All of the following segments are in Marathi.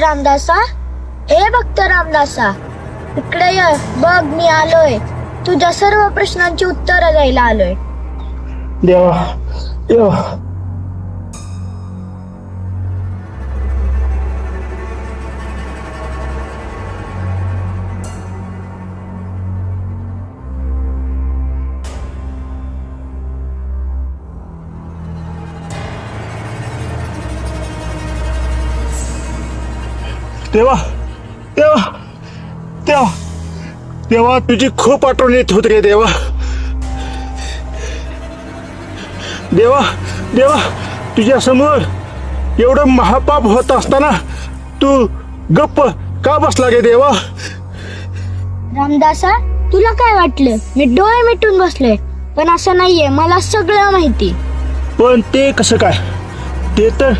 रामदासा? हे भक्त रामदासा इकडे ये बघ मी आलोय. तुझ्या सर्व प्रश्नांची उत्तरं द्यायला आलोय. देवा देवा. देवा देवा देवा देवा तुझी खूप आठवण येत होत रे देवा. देवा देवा तुझ्या समोर एवढं महापाप होत असताना तू गप्प का बसला गे देवा? रामदासा तुला काय वाटलं? मी डोळे मिटून बसलोय पण असं नाहीये मला सगळं माहिती. पण ते कसं काय? ते तर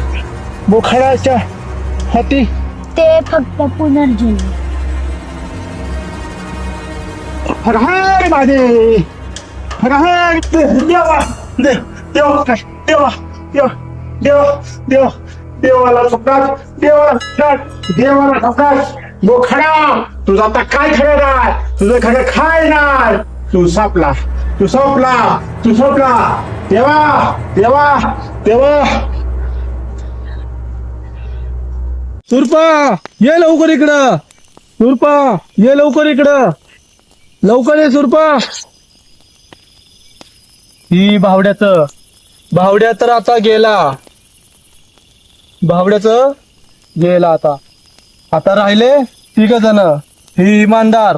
बोखाडाच्या हाती ते फक्त पुनर्जन्म. हर हर महादेव हर हर देवा देव देवा काय देवा देवा देवा देवा देवाला स्वप्नात देवाला स्वप्नात देवाला स्वप्नात बोखाडा तुझं आता काय खेळणार तुझं खरं खायणार तू सापला तू सोपला तू सोपला. देवा देवा देवा. सुरपा ये लवकर इकडं. सुरपा ये लवकर इकडं. लवकर ये सुरपा ही भावड्याच. भावड्या तर आता गेला. भावड्याच गेला आता. आता राहिले तिघ जण. ही इमानदार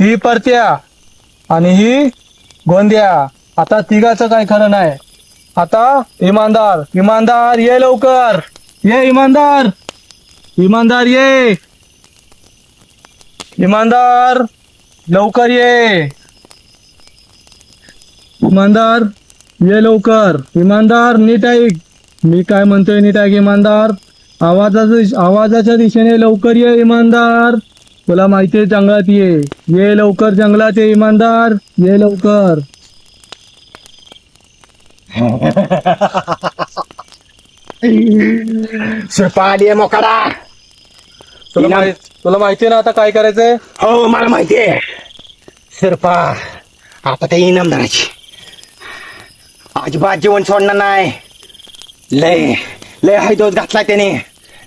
ही परत्या आणि ही गोंद्या. आता तिघाचं काय खरं नाही. आता इमानदार इमानदार ये लवकर. ये इमानदार. इमानदार ये. इमानदार लवकर ये. इमानदार ये लवकर. इमानदार नीट ऐक मी काय म्हणतोय नीट ऐक इमानदार? आवाजाच्या आवाजाच्या दिशेने लवकर ये इमानदार. तुला माहिती आहे जंगलात ये. ये लवकर जंगलात ये इमानदार. ये लवकर. सुरपाली मोकाडा. तुला माहीत तुला माहिती आहे ना आता काय करायचंय? हो मला माहितीये सिरपा आता ते इनामदाराची. अजिबात जीवन सोडणार नाही. लय लय हैदोस घातला त्याने.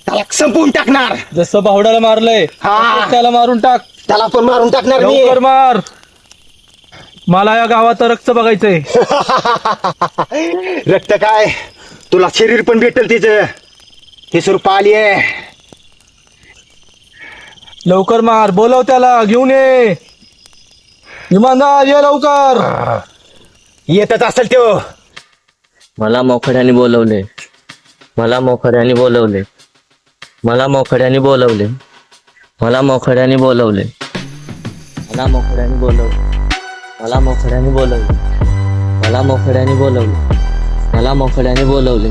त्याला संपवून टाकणार. जसं भावड्याला मारलंय हा. त्याला मारून टाक. त्याला पण मारून टाकणार मी. लवकर मार. मला या गावात रक्त बघायचंय. रक्त काय? तुला शरीर पण भेटेल तिचं. हे सुरपा आली आहे. लवकर मार बोलव त्याला घेऊन ये. इमानदार ये लवकर. येतच असेल तो मला मोखड्याने बोलवले. मला मोखड्याने बोलवले. मला मोखड्याने बोलवले. मला मोखड्याने बोलवले. मला मोखड्याने बोलवले. मला मोखड्याने बोलवले. मला मोखड्याने बोलवले. मला मोखड्याने बोलवले.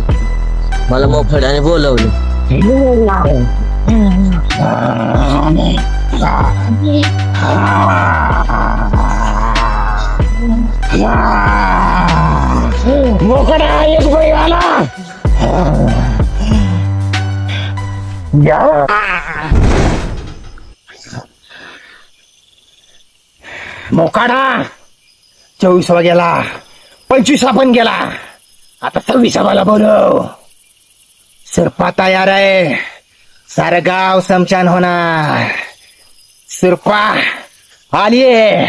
मला मोखड्याने बोलवले. मोकळा एक बाई आला मोकाडा चोवीसवा गेला पंचवीसवा पण गेला आता सव्वीसावाला बोलव सुरपा तयार आहे सारं गाव समशान होणार. सुरपा आलीये.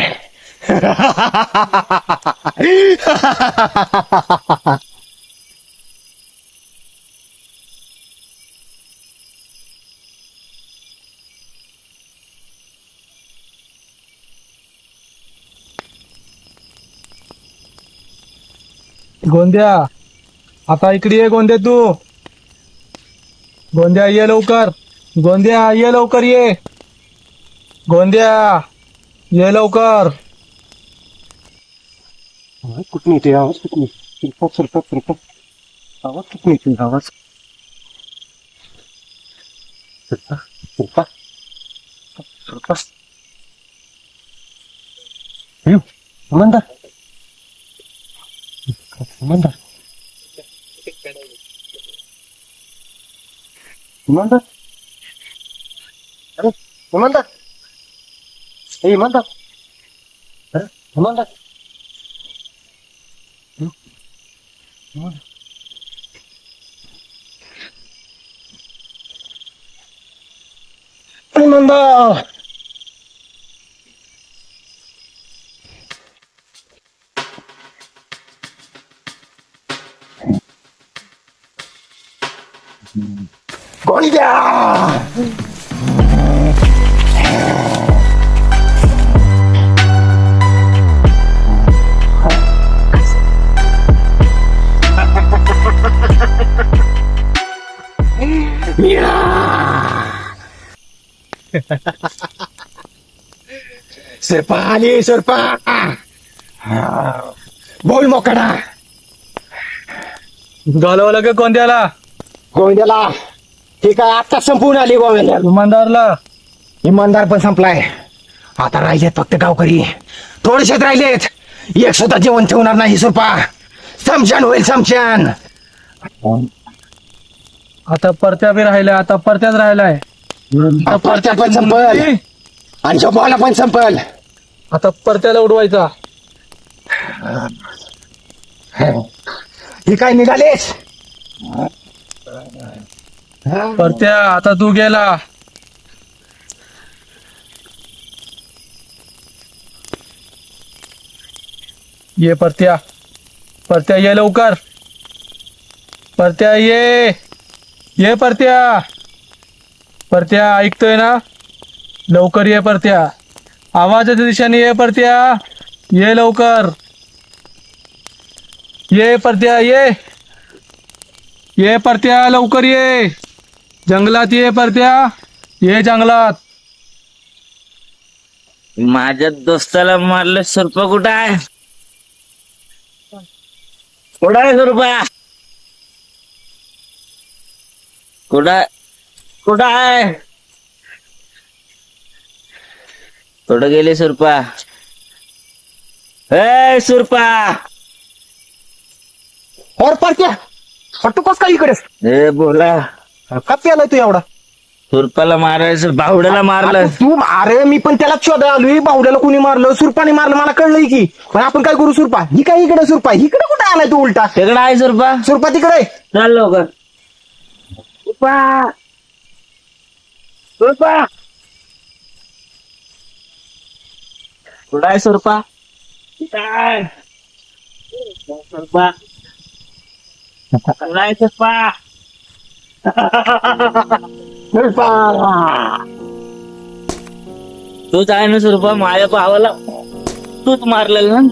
गोंद्या आता इकडे ये गोंद्या तू. गोंद्या ये लवकर. गोंद्या ये लवकर ये. गोंद्या ये लवकर. कुठून येते? आवाज कुठून सुरपा सुरपा सुरपा आवाज कुठून येते? आवाज. सुरपा सुरपा सुरपा हम्म, इमानदार ഇമന്ത? അരെ ഇമന്ത? ഏ ഇമന്ത? അരെ ഇമന്ത? ഇമന്ത? Mm-hmm. सरपा आली सरपा बोल मोकडा घालवलं का कोणत्याला गोविंदाला ठीक आहे आता संपून आली गोविंदा इमानदारला. इमानदार पण संपलाय. आता राहिलेत फक्त गावकरी. थोडेसेच राहिलेत एक सुद्धा जेवण ठेवणार नाही सुरपा. समशान होईल समशान आता परत्या बी राहिलाय आता परत्याच राहिलाय. आता परत्या पण संपल. आणि झोपाला पण संपल. आता परत्याला उडवायचा. ही काय निघालेच परत्या आता तू गेला. ये परत्या. परत्या ये लवकर. परत्या ये. ये परत्या. परत्या ऐकतोय ना? लवकर ये परत्या. आवाजाच्या दिशेने ये परत्या. ये लवकर. ये परत्या ये. ये परत्या लवकर ये. जंगलात ये परत्या. ये जंगलात. माझ्या दोस्ताला मारलं सुरप कुठं आहे? कुठं आहे सुरपा? कुठं? कुठं आहे? कुठं गेले सुरपा? ए सुरपा! और परत्या हट्टू कस काय इकडे ए बोला. का प्यालाय तू एवढा? सुरपाला मारायचं बावड्याला मारलं. आता तू अरे मी पण त्याला शोधायला आलोय. बावड्याला कोणी मारलं? सुरपाने मारलं मला कळलंय की. पण आपण काय करू सुरपा? ही काय इकडे सुरपा? इकडे कुठे आलाय तू उलटा? तिकडं आहे सुरपा. सुरपा तिकडे चल लवकर. सुरपा. सुरपा. कुठं आहे सुरपा? आहे. सुरपा. सुरपा तूच आहे ना सुरपा माझ्या भावाला तूच मारलेलं ना?